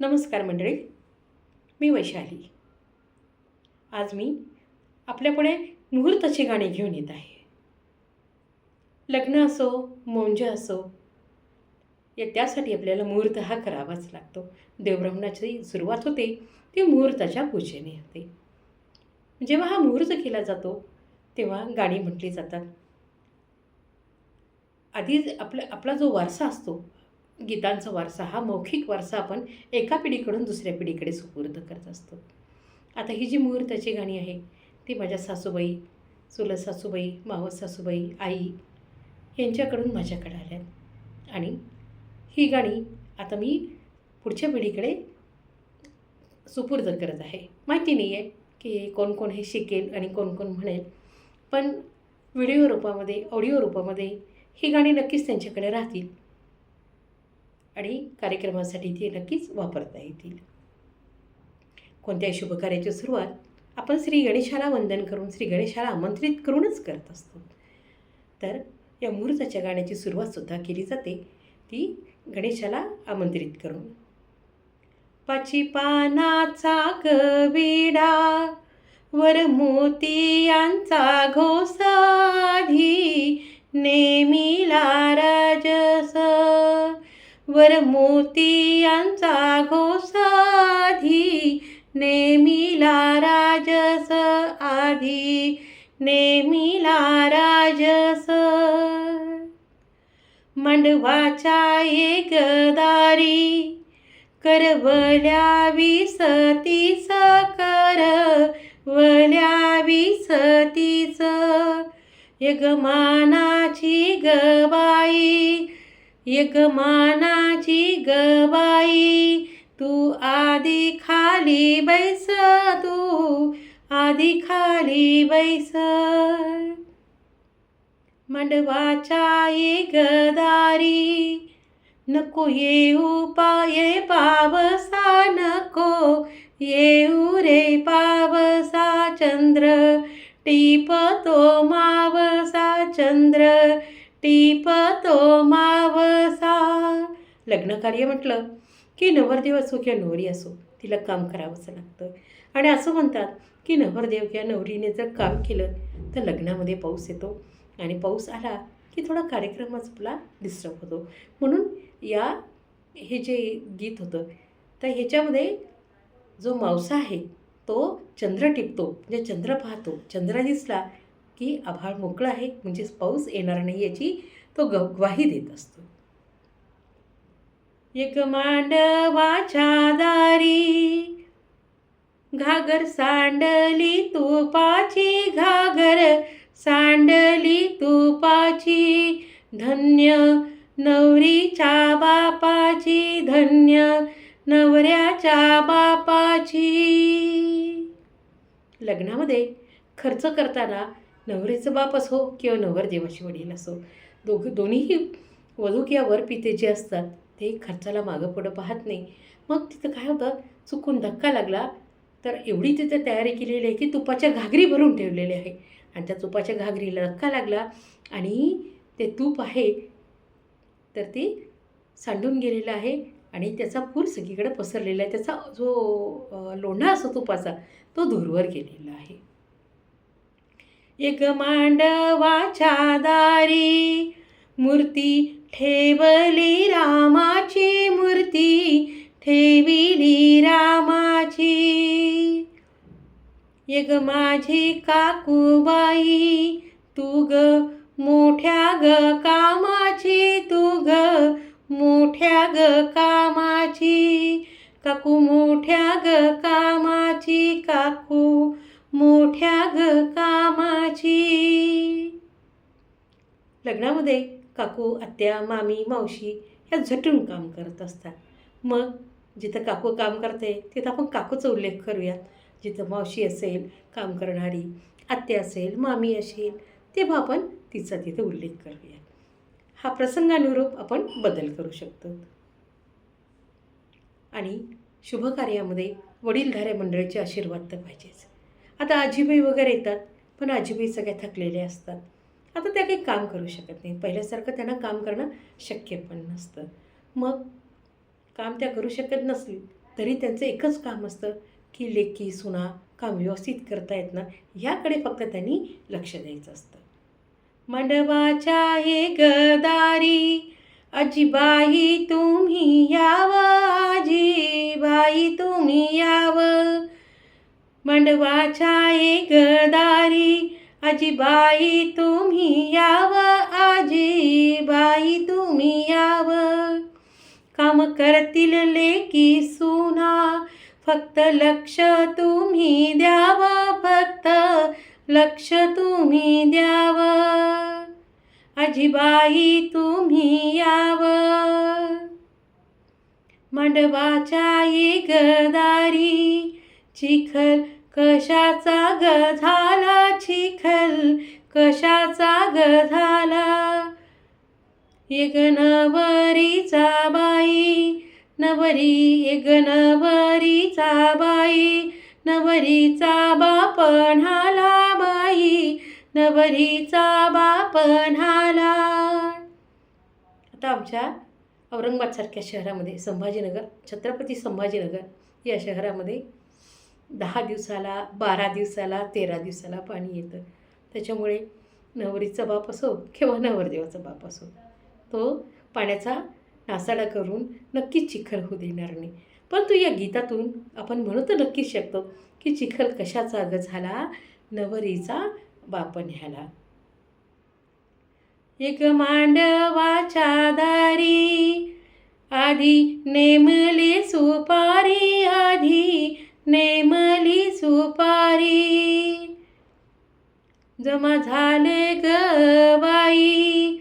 नमस्कार मंडळी. मी वैशाली. आज मी आपल्यापुढे मुहूर्ताची गाणी घेऊन येत आहे. लग्न असो मौंज असो या त्यासाठी आपल्याला मुहूर्त हा करावाच लागतो. देवब्रह्मणाची सुरुवात होते ती मुहूर्ताच्या पूजेने होते. जेव्हा हा मुहूर्त केला जातो तेव्हा गाणी म्हटली जातात. आधी आपला आपला जो वारसा असतो गीतांचा वारसा हा मौखिक वारसा आपण एका पिढीकडून दुसऱ्या पिढीकडे सुपूर्द करत असतो. आता ही जी मुहूर्ताची गाणी आहे ती माझ्या सासूबाई चुलत सासूबाई मावस सासूबाई आई यांच्याकडून माझ्याकडे आल्यात. आणि ही गाणी आता मी पुढच्या पिढीकडे सुपूर्द करत आहे. माहिती नाही आहे की कोण कोण हे शिकेल आणि कोण कोण म्हणेल पण व्हिडिओ रूपामध्ये ऑडिओ रूपामध्ये ही गाणी नक्कीच त्यांच्याकडे राहतील. आणि कार्यक्रमासाठी ते नक्कीच वापरता येतील. कोणत्याही शुभकार्याची सुरुवात आपण श्री गणेशाला वंदन करून श्री गणेशाला आमंत्रित करूनच करत असतो. तर या मुहूर्ताच्या गाण्याची सुरुवातसुद्धा केली जाते. ती गणेशाला आमंत्रित करून. पाची पानाचा कविडा वर मोतियांचा घोसाधी नेमिला राजस वर मोतियांचा घोसाधी नेमिला राजस आधी नेमिला राजस. मंडवाच्या एक दारी करवल्या विसतीच कर वल्या विसतीच यगमानाची गबाई यगमानाची गबाई तू आधी खाली बैस तू आधी खाली बैस. मंडवाच्या गदारी नको येऊ पाये पावसा नको येऊ रे पावसा चंद्र. टिपतो मावसा चंद्र टिपतो मा लग्नकार्य म्हटलं की नवरदेव असो किंवा नवरी असो तिला काम करावंच लागतं. आणि असं म्हणतात की नवरदेव किंवा नवरीने जर काम केलं तर लग्नामध्ये पाऊस येतो आणि पाऊस आला की थोडा कार्यक्रमच आपला डिस्टर्ब होतो. म्हणून या हे जे गीत होतं तर ह्याच्यामध्ये जो मावसा आहे तो चंद्र टिपतो म्हणजे चंद्र पाहतो. चंद्र दिसला की आभाळ मोकळं आहे म्हणजेच पाऊस येणार नाही याची तो ग ग्वाही देत असतो. एक मांडवाच्या दारी घागर सांडली तुपाची घागर सांडली तुपाची. धन्य नवरीच्या बापाची धन्य नवऱ्याच्या बापाची. लग्नामध्ये खर्च करताना नवरीचं बाप असो किंवा नवरदेवाची वडील असो दोघ दोन्हीही वधू किंवा वरपिते जे असतात. ते खर्चाला मागं पुढं पाहत नाही. मग तिथं काय होतं? चुकून धक्का लागला. तर एवढी तिथे तयारी केलेली आहे की तुपाच्या घागरी भरून ठेवलेली आहे. आणि त्या तुपाच्या घागरीला धक्का लागला आणि ते तूप आहे. तर ते सांडून गेलेलं आहे आणि त्याचा पूर सगळीकडे पसरलेला आहे. त्याचा जो लोंढा असतो तुपाचा तो दूरवर गेलेला आहे. एक मांडवाच्या दारी मूर्ती ठेवली रामाची मूर्ती ठेविली रामाची. एक माझी काकूबाई तू ग मोठ्या ग कामाची तू ग मोठ्या ग कामाची. काकू मोठ्या ग कामाची काकू मोठ्या ग कामाची. लग्नामध्ये काकू आत्या मामी मावशी ह्या झटून काम करत असतात. मग जिथं काकू काम करते तिथं आपण काकूचा उल्लेख करूयात. जिथं मावशी असेल काम करणारी आत्या असेल मामी असेल तेव्हा आपण तिचा तिथं उल्लेख करूया हा प्रसंगानुरूप आपण बदल करू शकतो. आणि शुभकार्यामध्ये वडीलधाऱ्या मंडळीचे आशीर्वाद तर पाहिजेच. आता आजीबाई वगैरे येतात पण आजीबाई सगळ्या थकलेल्या असतात. आता त्या काही काम करू शकत नाही. पहिल्यासारखं त्यांना काम करणं शक्य पण नसतं. मग काम त्या करू शकत नसली तरी त्यांचं एकच काम असतं की लेखी सुना काम व्यवस्थित करता येत ना ह्याकडे फक्त त्यांनी लक्ष द्यायचं असतं. मंडपाच्या हे गदारी अजिबाई तुम्ही याव आजीबाई तुम्ही याव. मंडपाच्या हे गदारी आजीबाई तुम्ही याव. आजीबाई तुम्ही याव. काम करतील लेकी सुना. फक्त लक्ष तुम्ही द्याव. फक्त लक्ष तुम्ही द्याव. आजीबाई तुम्ही याव. मंडपाच्या गदारी चिखल कशाचा ग झाला चिखल? कशाचा ग झाला? एक नवरीचा बाई नवरी एक नवरीचा बाई नवरीचा बाप न्हाला बाई नवरीचा बाप न्हाला. आता आमच्या औरंगाबादसारख्या शहरामध्ये संभाजीनगर छत्रपती संभाजीनगर या शहरामध्ये दहा दिवसाला बारा दिवसाला तेरा दिवसाला पाणी येतं. त्याच्यामुळे नवरीचा बाप असो किंवा नवरदेवाचा बाप असो तो पाण्याचा नासाडा करून नक्कीच चिखल होऊ देणार नाही. परंतु या गीतातून आपण म्हणू तर नक्कीच शकतो की चिखल कशाचा अगं झाला? नवरीचा बाप न्याला एक मांडवाच्या दारी आधी नेमले सुपारी आधी नेमली सुपारी. जमा झाले ग बाई.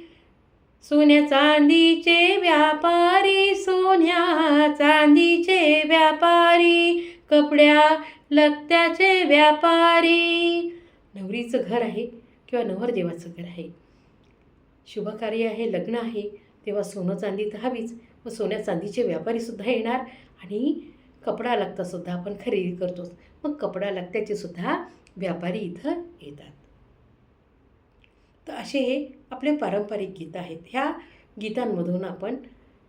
सोन्या चांदीचे व्यापारी सोन्या चांदीचे व्यापारी कपड्या लगत्याचे व्यापारी. नवरीचं घर आहे किंवा नवरदेवाचं घर आहे? शुभकार्य आहे लग्न आहे तेव्हा सोनं चांदी तर हवीच. मग सोन्या चांदीचे व्यापारीसुद्धा येणार आणि कपडा लागतासुद्धा आपण खरेदी करतोच मग कपडा लागत्याचे सुद्धा व्यापारी इथं येतात. तर असे हे आपले पारंपरिक गीत आहेत. ह्या गीतांमधून आपण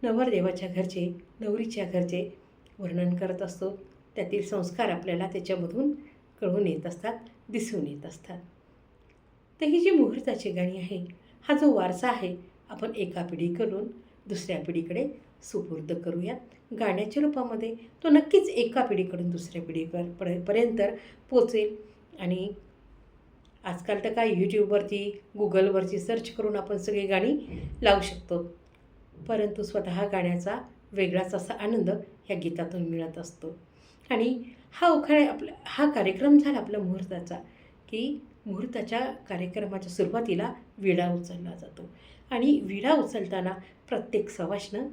नवरदेवाच्या घरचे नवरीच्या घरचे वर्णन करत असतो. त्यातील संस्कार आपल्याला त्याच्यामधून कळून येत असतात दिसून येत असतात. तर ही जी मुहूर्ताची गाणी आहे हा जो वारसा आहे आपण एका पिढीकडून दुसऱ्या पिढीकडे सुपूर्द करूयात. गाण्याच्या रूपामध्ये तो नक्कीच एका पिढीकडून दुसऱ्या पिढीवर पर्यंत पोचेल. आणि आजकाल तर काय यूट्यूबवरती गुगलवरती सर्च करून आपण सगळी गाणी लावू शकतो. परंतु स्वतः गाण्याचा वेगळाच असा आनंद ह्या गीतातून मिळत असतो. आणि हा उखाणे आपला हा कार्यक्रम झाला आपला मुहूर्ताचा की मुहूर्ताच्या कार्यक्रमाच्या सुरुवातीला विडा उचलला जातो. आणि विडा उचलताना प्रत्येक सवाशनं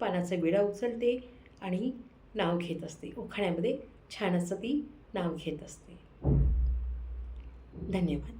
पानाचा विडा उचलते आणि नाव घेत असते. उखाण्यामध्ये छान असं ती नाव घेत असते. धन्यवाद.